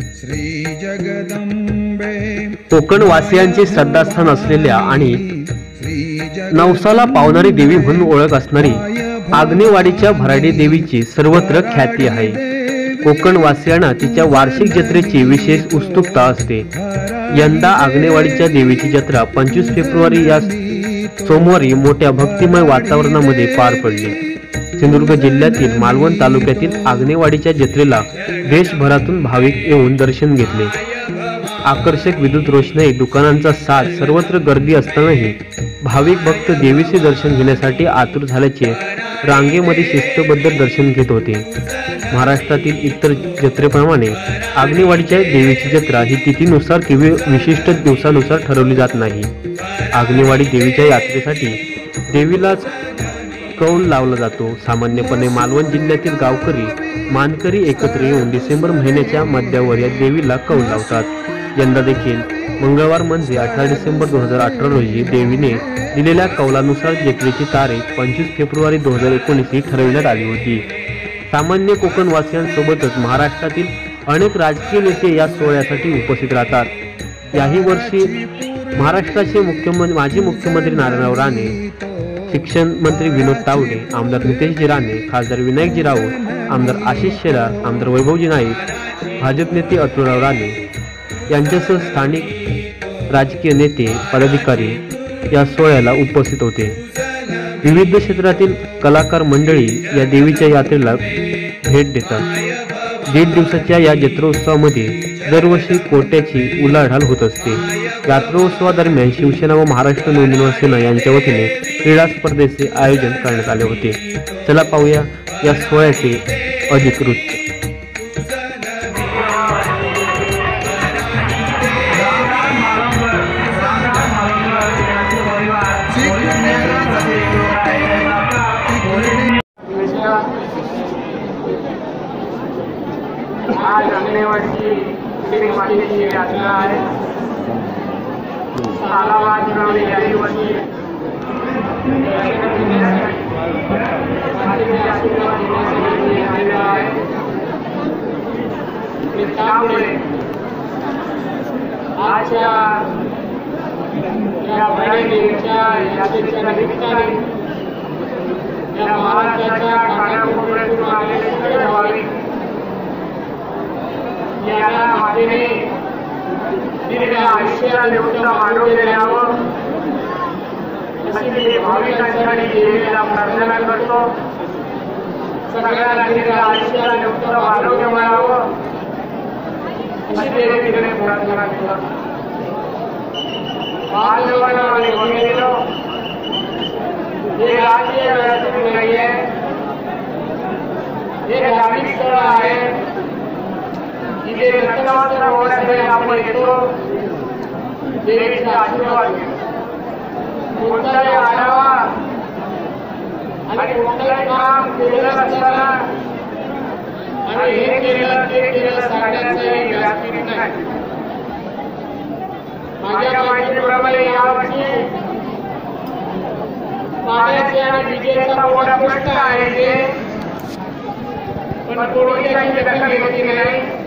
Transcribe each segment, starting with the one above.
श्रीजगदम्बे कोकण वासियांचे श्रद्धास्थान असलेल्या आणि नवसाला पावणारी देवी म्हणून ओळख असणारी आग्नेवाडीच्या भराडी देवीची सर्वत्र ख्याती आहे. कोकण वासियांना तिच्या वार्षिक जत्रेची विशेष उत्सुकता असते. यंदा आग्नेवाडीच्या देवीची जत्रा पंचवीस फेब्रुवारी या सोमवारी मोठ्या भक्तिमय वातावरणामध्ये पार पडली. सिंधुदुर्ग जिल्ह्यातील मालवण तालुक्यातील आग्नेवाडीच्या जत्रेला देशभरातून भाविक येऊन दर्शन घेतले. आकर्षक विद्युत रोषणाई दुकानांचा साथ सर्वत्र गर्दी असतानाही भाविक भक्त देवीचे दर्शन घेण्यासाठी आतुर झाल्याचे रांगेमध्ये शिस्तबद्ध दर्शन घेत होते. महाराष्ट्रातील इतर जत्रेप्रमाणे आग्नेवाडीच्या देवीची जत्रा ही तिथीनुसार किंवा विशिष्ट दिवसानुसार ठरवली जात नाही. आग्नेवाडी देवीच्या यात्रेसाठी देवीलाच कौल लावला जातो. सामान्यपणे मालवण जिल्ह्यातील गावकरी मानकरी एकत्र येऊन डिसेंबर महिन्याच्या मध्यावर या देवीला कौल लावतात. यंदा देखील मंगळवार म्हणजे अठरा डिसेंबर दोन हजार अठरा रोजी देवीने दिलेल्या कौलानुसार जत्रेची तारीख पंचवीस फेब्रुवारी दोन हजार एकोणीस ही ठरविण्यात आली होती. सामान्य कोकणवासियांसोबतच महाराष्ट्रातील अनेक राजकीय नेते या सोहळ्यासाठी उपस्थित राहतात. याही वर्षी महाराष्ट्राचे मुख्यमंत्री माजी मुख्यमंत्री नारायणराव राणे शिक्षण मंत्री विनोद तावडे आमदार नितेशजी राणे खासदार विनायकजी राऊत आमदार आशिष शेलार आमदार वैभवजी नाईक भाजप नेते अतुलराव राणे यांच्यासह स्थानिक राजकीय नेते पदाधिकारी या सोहळ्याला उपस्थित होते. विविध क्षेत्रातील कलाकार मंडळी या देवीच्या यात्रेला भेट देतात. दीड दिवसाच्या या जत्रोत्सवामध्ये दरवर्षी कोट्याची उलाढाल होत असते. रात्रोत्सवादरम्यान शिवसेना व महाराष्ट्र नोंदणी सेना यांच्या वतीने क्रीडा स्पर्धेचे आयोजन करण्यात आले होते. चला पाहूया या सोहळ्याचे अधिकृत वृत्त आज अंगणेवाडीची श्री मातेची यात्रा आहे सालाबाद मिळवली याही वर्षी मातेचे आशीर्वाद घेण्यासाठी आलेला आहे आणि त्यामुळे आजच्या या भराडी देवीच्या यात्रेच्या निमित्ताने या महाराष्ट्राच्या कानाकोपऱ्यातून आलेले सर्व भाविक मातेने दिलेल्या आयुष्याला देवता द्यावं अशी मी भाविकांसाठी देवीला प्रार्थना करतो. सगळ्यांना दिलेल्या आयुष्याला देवता आरोग्य मिळावं अशी देवीकडे प्रार्थना करतो. आणि बघितलं हे राजकीय व्यासपीठ नाही आहे हे धार्मिक स्थळ जे नतमस्तक होण्यासाठी आपण येतो. देवीचा आशीर्वाद कोणताही आढावा आणि कोणतंही काम केलेलं असताना आणि हे ते व्यासपीठ नाही. माझ्या माहितीप्रमाणे यावर्षी पाण्याचे आणि विजेचा मोठा प्रश्न आहे ते पण काही दखल घेतली नाही.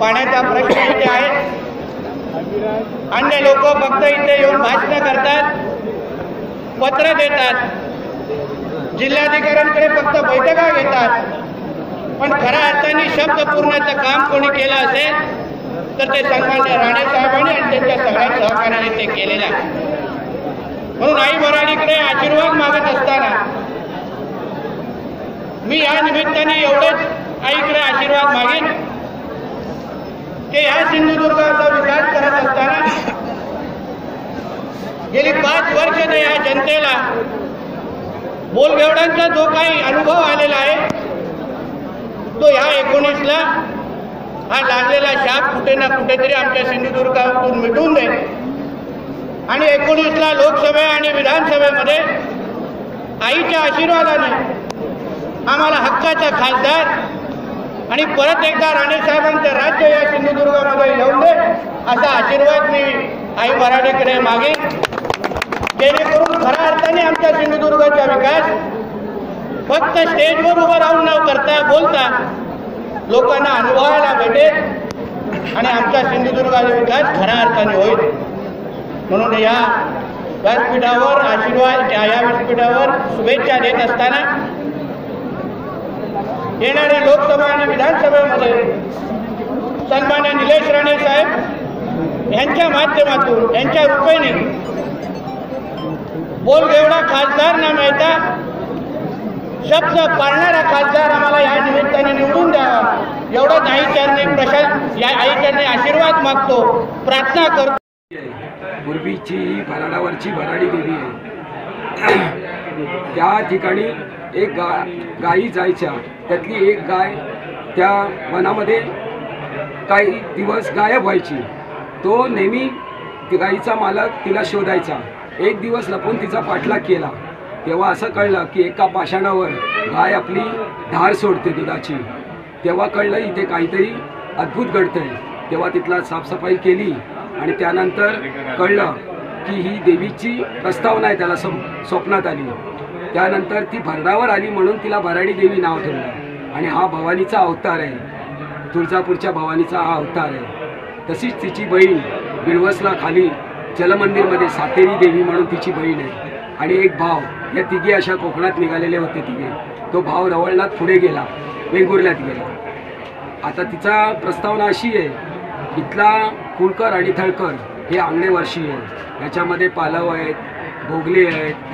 पाण्याचा प्रश्न इथे आहे. अन्य लोक फक्त इथे येऊन भाषण करतात पत्र देतात. जिल्हाधिकाऱ्यांकडे फक्त बैठका घेतात. पण खऱ्या अर्थाने शब्द पूर्णाचं काम कोणी केलं असेल तर ते सन्मान्य राणे साहेबांनी आणि त्यांच्या सगळ्या सहकार्याने ते केलेलं आहे. म्हणून आई वराडीकडे आशीर्वाद मागत असताना मी या निमित्ताने एवढेच आईकडे आशीर्वाद मागेन. की ह्या सिंधुदुर्गाचा विकास करत असताना गेली पाच वर्ष ते या जनतेला बोलबेवड्यांचा जो काही अनुभव आलेला आहे तो ह्या एकोणीसला हा लागलेला शाप कुठे ना कुठेतरी आमच्या सिंधुदुर्गातून मिटून दे आणि एकोणीसला लोकसभा आणि विधानसभेमध्ये आईच्या आशीर्वादाने आम्हाला हक्काचा खासदार आणि परत एकदा राणेसाहेबांचं राज्य या सिंधुदुर्गामध्ये येऊन दे असा आशीर्वाद मी आई मराठेकडे मागे जेणेकरून खऱ्या अर्थाने आमच्या सिंधुदुर्गाचा विकास फक्त स्टेजवर उभं राहून न करता बोलता लोकांना अनुभवायला भेटेल आणि आमच्या सिंधुदुर्गाचा विकास खऱ्या अर्थाने होईल. म्हणून या व्यासपीठावर आशीर्वाद या या व्यासपीठावर शुभेच्छा देत असताना येणाऱ्या लोकसभा आणि विधानसभेमध्ये सन्मान्य निलेश राणे साहेब यांच्या माध्यमातून यांच्या रुपयाने बोलगेवढा खासदार न मिळता शब्द पाळणारा खासदार आम्हाला या निमित्ताने निवडून द्यावा एवढंच आईच्यांनी प्रशास या आईच्यांनी आशीर्वाद मागतो प्रार्थना करतो. पूर्वीची ही भराडावरची भराडी देवी आहे. त्या ठिकाणी एक गा गायी जायच्या. त्यातली एक गाय त्या वनामध्ये काही दिवस गायब व्हायची. तो नेहमी ती गायीचा मालक तिला शोधायचा. एक दिवस लपून तिचा पाठलाग केला. तेव्हा असं कळलं की एका पाषाणावर गाय आपली धार सोडते दुधाची. तेव्हा कळलं इथे काहीतरी अद्भुत घडतंय. तेव्हा तिथला साफसफाई केली आणि त्यानंतर कळलं की ही देवीची प्रस्तावना आहे त्याला सम स्वप्नात आली. त्यानंतर ती भरडावर आली म्हणून तिला भराडी देवी नाव ठेवलं. आणि हा भवानीचा अवतार आहे. तुळजापूरच्या भवानीचा हा अवतार आहे. तशीच तिची बहीण बिळवसला खाली जलमंदिरमध्ये सातेरी देवी म्हणून तिची बहीण आहे. आणि एक भाव या तिघे अशा कोकणात निघालेले होते तिघे. तो भाव रवळनाथ पुढे गेला वेंगुर्ल्यात गेला. आता तिचा प्रस्तावना अशी आहे इथला कुळकर आणि थळकर हे आंगणे वर्षी आहे याच्यामध्ये पालव आहेत भोगले आहेत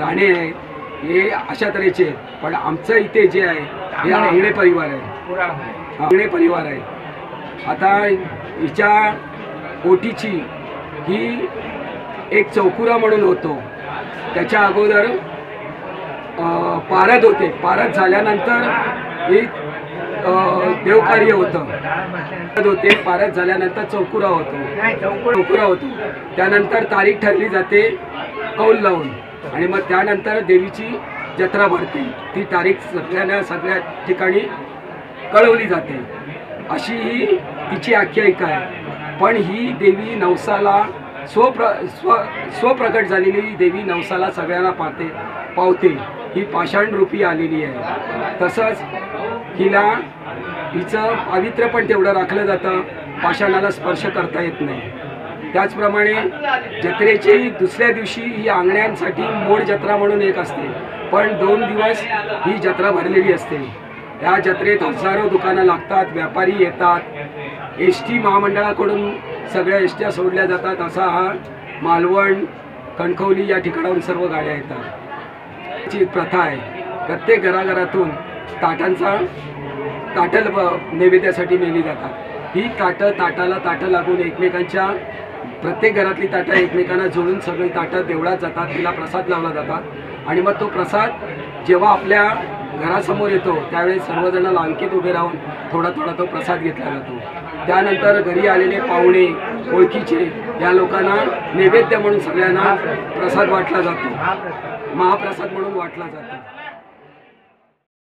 राणे आहेत. हे अशा तऱ्हेचे आहेत. पण आमचं इथे जे आहे हे आंगणे. परिवार आहे. आंगणे. परिवार आहे. आता हिच्या ओटीची ही एक चौकुरा म्हणून होतो. त्याच्या अगोदर पारद होते. पारद झाल्यानंतर हे देवकार्य होतं. पारद होते पारद झाल्यानंतर चौकुरा होतो. चौकुरा होतो. त्यानंतर तारीख ठरली जाते कौल लावून. आणि मग त्यानंतर देवीची जत्रा भरते. ती तारीख सगळ्यांना सगळ्या ठिकाणी कळवली जाते. अशी ही तिची आख्यायिका आहे. पण ही देवी नवसाला स्वप्र स्व स्वप्रकट झालेली देवी नवसाला सगळ्यांना पाहते पावते. ही पाषाणरूपी आलेली आहे. तसंच हिला तिचं पावित्र्य पण तेवढं राखलं जातं. पाषाणाला स्पर्श करता येत नाही. त्याचप्रमाणे जत्रेची दुसऱ्या दिवशी ही आंगण्यांसाठी मोड जत्रा म्हणून एक असते. पण दोन दिवस ही जत्रा भरलेली असते. या जत्रेत हजारो दुकानं लागतात व्यापारी येतात. एस टी महामंडळाकडून सगळ्या एस ट्या सोडल्या जातात. असा हा मालवण कणकवली या ठिकाणाहून सर्व गाड्या येतात. ची प्रथा आहे. प्रत्येक घराघरातून ताटांचा ताटं ब- नैवेद्यासाठी नेली जातात. ही ताटं ताटाला ताटं लागून एकमेकांच्या प्रत्येक घरातली ताटं एकमेकांना जोडून सगळी ताटं देवळात जातात तिला प्रसाद लावला जातात. आणि मग तो प्रसाद जेव्हा आपल्या घरासमोर येतो त्यावेळेस सर्वजण लांकीत उभे राहून थोडा थोडा तो प्रसाद घेतला जातो. त्यानंतर घरी आलेले पाहुणे ओळखीचे या लोकांना नैवेद्य म्हणून सगळ्यांना प्रसाद वाटला जातो. महाप्रसाद म्हणून वाटला जातो.